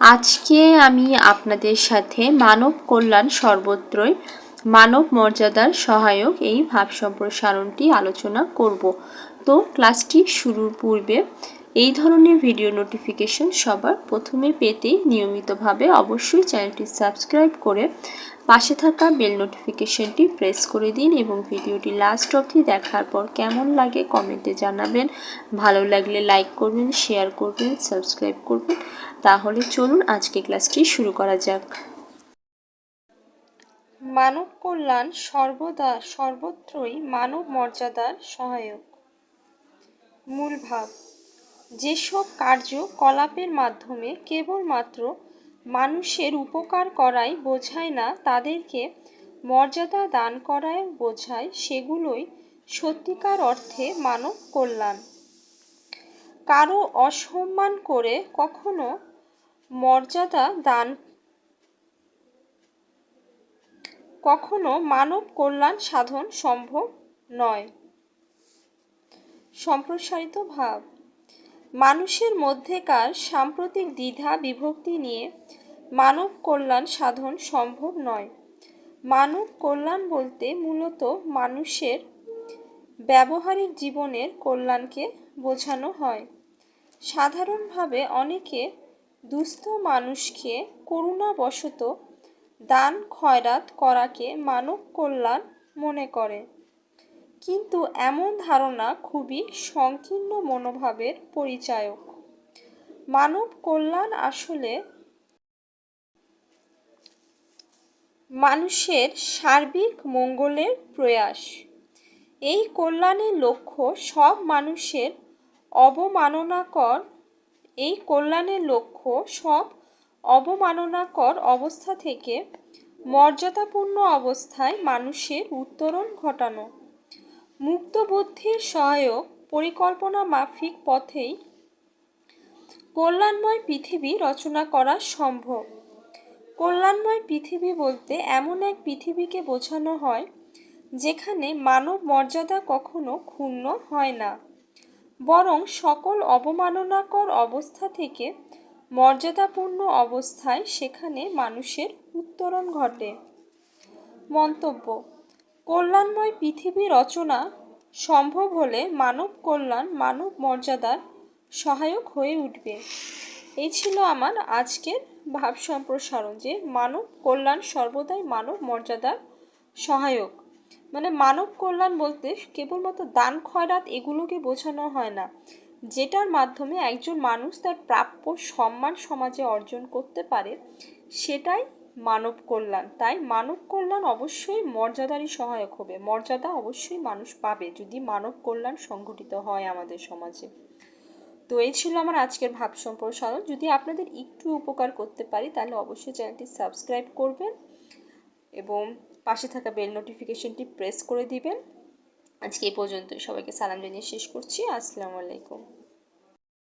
আজকে আমি আপনাদের সাথে মানব কল্যাণ সর্বত্রই মানব মর্যাদার সহায়ক এই ভাব সম্প্রসারণটি আলোচনা করব। তো ক্লাসটি শুরুর পূর্বে এই ধরনের ভিডিও নোটিফিকেশন সবার প্রথমে পেতে নিয়মিতভাবে অবশ্যই চ্যানেলটি সাবস্ক্রাইব করে পাশে থাকা বেল নোটিফিকেশনটি প্রেস করে দিন এবং ভিডিওটি লাস্ট অবধি দেখার পর কেমন লাগে কমেন্টে জানাবেন। ভালো লাগলে লাইক করবেন শেয়ার করবেন সাবস্ক্রাইব করবেন। তাহলে চলুন আজকে ক্লাসটি শুরু করা যাক। মানব কল্যাণ সর্বদা সর্বত্রই মানব মর্যাদার সহায়ক। মূল ভাব যেসব কার্যকলাপের মাধ্যমে কেবলমাত্র মানুষের উপকার করাই বোঝায় না, তাদেরকে মর্যাদা দান করায় বোঝায়, সেগুলোই সত্যিকার অর্থে মানব কল্যাণ। কারও অসম্মান করে কখনো মর্যাদা দান, কখনো মানব কল্যাণ সাধন সম্ভব নয়। সম্প্রসারিত ভাব। মানুষের মধ্যেকার সাম্প্রতিক দ্বিধা বিভক্তি নিয়ে মানব কল্যাণ সাধন সম্ভব নয়। মানব কল্যাণ বলতে মূলত মানুষের ব্যবহারিক জীবনের কল্যাণকে বোঝানো হয়। সাধারণভাবে অনেকে দুস্থ মানুষকে করুণাবশত দান খয়রাত করাকে মানব কল্যাণ মনে করে। কিন্তু এমন ধারণা খুবই সংকীর্ণ মনোভাবের পরিচায়ক। মানব কল্যাণ আসলে মানুষের সার্বিক মঙ্গলের প্রয়াস। এই কল্যাণের লক্ষ্য সব মানুষের অবমাননাকর। এই কল্যাণের লক্ষ্য সব অবমাননাকর অবস্থা থেকে মর্যাদাপূর্ণ অবস্থায় মানুষের উত্তরণ ঘটানো। মুক্ত বুদ্ধির সহায়ক পরিকল্পনা মাফিক পথেই কল্যাণময় পৃথিবী রচনা করা সম্ভব। কল্যাণময় পৃথিবী বলতে এমন এক পৃথিবীকে বোঝানো হয়, যেখানে মানব মর্যাদা কখনো ক্ষুণ্ণ হয় না, বরং সকল অবমাননাকর অবস্থা থেকে মর্যাদাপূর্ণ অবস্থায় সেখানে মানুষের উত্তরণ ঘটে। মন্তব্য কল্যাণময় পৃথিবী রচনা সম্ভব হলে মানব কল্যাণ, মানব মর্যাদার সহায়ক হয়ে উঠবে। এই ছিল আমার আজকের ভাব সম্প্রসারণ যে মানব কল্যাণ সর্বদাই মানব মর্যাদার সহায়ক। মানে মানব কল্যাণ বলতে কেবলমাত্র দান, খয়রাত এগুলোকে বোঝানো হয় না। যেটার মাধ্যমে একজন মানুষ তার প্রাপ্য সম্মান সমাজে অর্জন করতে পারে, সেটাই মানব কল্যাণ। তাই মানব কল্যাণ অবশ্যই মর্যাদারই সহায়ক হবে। মর্যাদা অবশ্যই মানুষ পাবে যদি মানব কল্যাণ সংঘটিত হয় আমাদের সমাজে। তো এই ছিল আমার আজকের ভাব সম্প্রসারণ। যদি আপনাদের একটু উপকার করতে পারি, তাহলে অবশ্যই চ্যানেলটি সাবস্ক্রাইব করবেন এবং পাশে থাকা বেল নোটিফিকেশনটি প্রেস করে দিবেন। আজকে এই পর্যন্তই। সবাইকে সালাম জানিয়ে শেষ করছি। আসসালামু আলাইকুম।